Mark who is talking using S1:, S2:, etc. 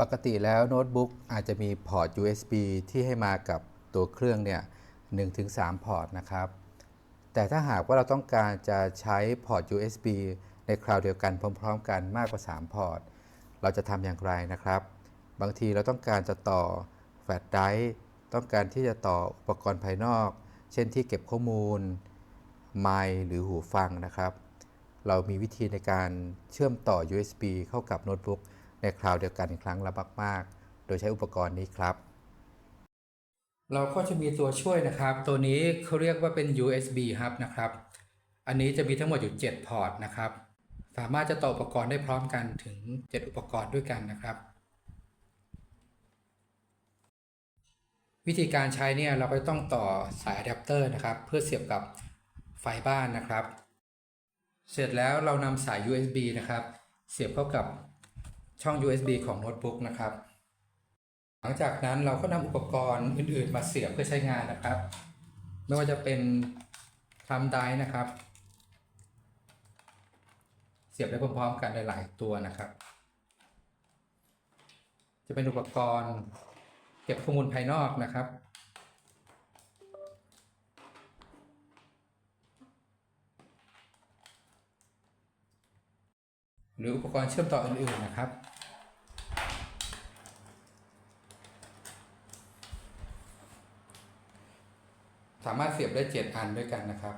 S1: ปกติแล้วโน้ตบุ๊กอาจจะมีพอร์ต USB ที่ให้มากับตัวเครื่องเนี่ย1-3 พอร์ตนะครับ แต่ถ้าหากว่าเราต้องการจะใช้พอร์ต USB ในคราวเดียวกันพร้อม ๆ กันมากกว่า 3 พอร์ต เราจะทำอย่างไรนะครับ บางทีเราต้องการจะต่อแฟลชไดรฟ์ต้องการที่จะต่ออุปกรณ์ภายนอก เช่นที่เก็บข้อมูล ไมค์หรือหูฟังนะครับ เรามีวิธีในการเชื่อมต่อ USB เข้ากับโน้ตบุ๊ก ในคราวเดียวกันครั้งละมากๆ โดยใช้อุปกรณ์นี้ครับ เราก็จะมีตัวช่วยนะครับ ตัวนี้เขาเรียกว่าเป็น USB hub นะครับ อันนี้จะมีทั้งหมดอยู่ 7 พอร์ตนะครับ สามารถจะต่ออุปกรณ์ได้พร้อมกันถึง 7 อุปกรณ์ด้วยกันนะครับวิธีการใช้เนี่ยเราก็ต้องต่อสายอะแดปเตอร์นะครับเพื่อเสียบกับไฟบ้านนะครับ เสร็จแล้วเรานำสาย USB นะครับ เสียบเข้ากับ ช่อง USB ของโน้ตบุ๊กนะครับ หลังจากนั้นเราก็นำอุปกรณ์อื่นๆ มาเสียบเพื่อใช้งานนะครับ ไม่ว่าจะเป็นทำไดร์นะครับ เสียบได้พร้อมๆกันหลายๆตัวนะครับ จะเป็นอุปกรณ์เก็บข้อมูลภายนอกนะครับหรืออุปกรณ์เชื่อมต่ออื่นๆนะครับ สามารถเสียบได้ 7 อันด้วยกันนะครับ